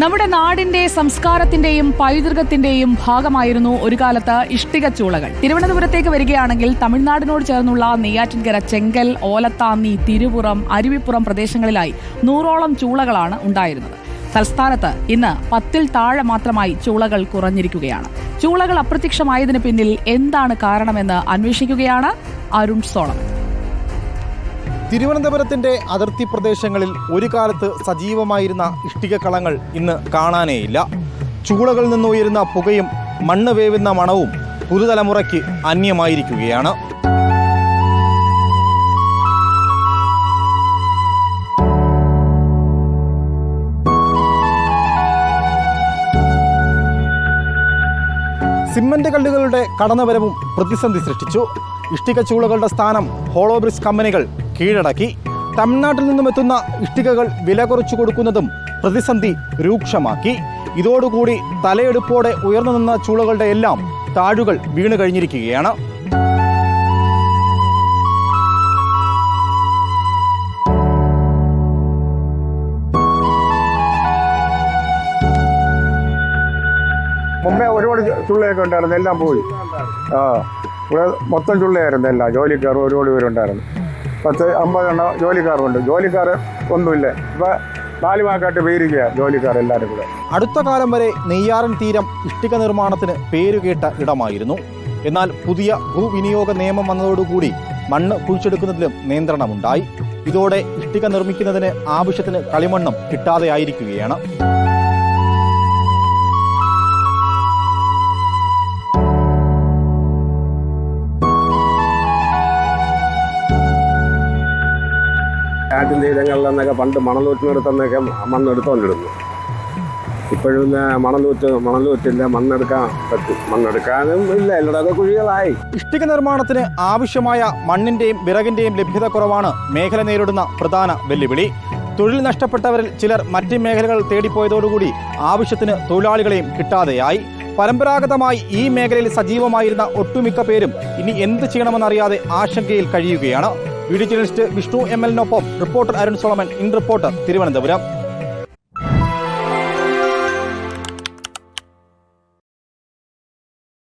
നമ്മുടെ നാടിന്റെ സംസ്കാരത്തിന്റെയും പൈതൃകത്തിന്റെയും ഭാഗമായിരുന്നു ഒരു കാലത്ത് ഇഷ്ടിക ചൂളകൾ തിരുവനന്തപുരത്തേക്ക് വരികയാണെങ്കിൽ തമിഴ്നാടിനോട് ചേർന്നുള്ള നെയ്യാറ്റിൻകര ചെങ്കൽ ഓലത്താന്നി തിരുപുറം അരുവിപ്പുറം പ്രദേശങ്ങളിലായി നൂറോളം ചൂളകളാണ് ഉണ്ടായിരുന്നത്. തൽസ്ഥാനത്ത് ഇന്ന് പത്തിൽ താഴെ മാത്രമായി ചൂളകൾ കുറഞ്ഞിരിക്കുകയാണ്. ചൂളകൾ അപ്രത്യക്ഷമായതിനു പിന്നിൽ എന്താണ് കാരണമെന്ന് അന്വേഷിക്കുകയാണ് അരുൺ സോളമൻ തിരുവനന്തപുരത്തിന്റെ അതിർത്തി പ്രദേശങ്ങളിൽ ഒരു കാലത്ത് സജീവമായിരുന്ന ഇഷ്ടികക്കളങ്ങൾ ഇന്ന് കാണാനേയില്ല. ചൂളകളിൽ നിന്ന് ഉയരുന്ന പുകയും മണ്ണ് വേവുന്ന മണവും പുതുതലമുറയ്ക്ക് അന്യമായിരിക്കുകയാണ്. സിമന്റ് കല്ലുകളുടെ കടന്നുവരവും പ്രതിസന്ധി സൃഷ്ടിച്ചു. ഇഷ്ടിക ചൂളകളുടെ സ്ഥാനം ഹോളോബ്രിക്സ് കമ്പനികൾ കീഴടക്കി. തമിഴ്നാട്ടിൽ നിന്നും എത്തുന്ന ഇഷ്ടികകൾ വില കുറച്ചു കൊടുക്കുന്നതും പ്രതിസന്ധി രൂക്ഷമാക്കി. ഇതോടുകൂടി തലയെടുപ്പോടെ ഉയർന്നു നിന്ന ചൂളകളുടെ എല്ലാം താഴുകൾ വീണു കഴിഞ്ഞിരിക്കുകയാണ്. മുമ്പേ ഒരുപാട് ചുള്ളയൊക്കെ ഉണ്ടായിരുന്നു. എല്ലാം പോയി. ആ ഇവിടെ മൊത്തം ചുള്ളയായിരുന്നു എല്ലാം. ജോലിക്കാർ ഒരുപാട് പേരുണ്ടായിരുന്നു. പത്ത് അമ്പതെണ്ണം ജോലിക്കാരുണ്ട്. ജോലിക്കാർ ഒന്നുമില്ല. ഇപ്പം നാല് വാക്കാട്ട് പേരിക്കുക ജോലിക്കാർ എല്ലാവരും കൂടെ. അടുത്ത കാലം വരെ നെയ്യാറൻ തീരം ഇഷ്ടിക നിർമ്മാണത്തിന് പേരുകേട്ട ഇടമായിരുന്നു. എന്നാൽ പുതിയ ഭൂവിനിയോഗ നിയമം വന്നതോടുകൂടി മണ്ണ് കുഴിച്ചെടുക്കുന്നതിലും നിയന്ത്രണമുണ്ടായി. ഇതോടെ ഇഷ്ടിക നിർമ്മിക്കുന്നതിന് ആവശ്യത്തിന് കളിമണ്ണും കിട്ടാതെയായിരിക്കുകയാണ്. ആറ്റിൻ തീരങ്ങളിൽ നിന്നൊക്കെ പണ്ട് മണലൂറ്റിനടുത്തൊന്നൊക്കെ മണ്ണെടുത്തോണ്ടിരുന്നു ഇപ്പോഴും മണലൂറ്റ് മണലൂറ്റില്ല മണ്ണെടുക്കാൻ പറ്റും. മണ്ണെടുക്കാനും ഇല്ല എല്ലാതൊക്കെ കുഴികളായി. ഇഷ്ടിക നിർമ്മാണത്തിന് ആവശ്യമായ മണ്ണിന്റെയും വിറകിന്റെയും ലഭ്യത കുറവാണ് മേഖല നേരിടുന്ന പ്രധാന വെല്ലുവിളി. തൊഴിൽ നഷ്ടപ്പെട്ടവരിൽ ചിലർ മറ്റ് മേഖലകൾ തേടിപ്പോയതോടുകൂടി ആവശ്യത്തിന് തൊഴിലാളികളെയും കിട്ടാതെയായി. പരമ്പരാഗതമായി ഈ മേഖലയിൽ സജീവമായിരുന്ന ഒട്ടുമിക്ക പേരും ഇനി എന്ത് ചെയ്യണമെന്നറിയാതെ ആശങ്കയിൽ കഴിയുകയാണ്. Video journalist Vishnu M എലിനൊപ്പം reporter Arun Solomon in reporter Thiruvananthapuram.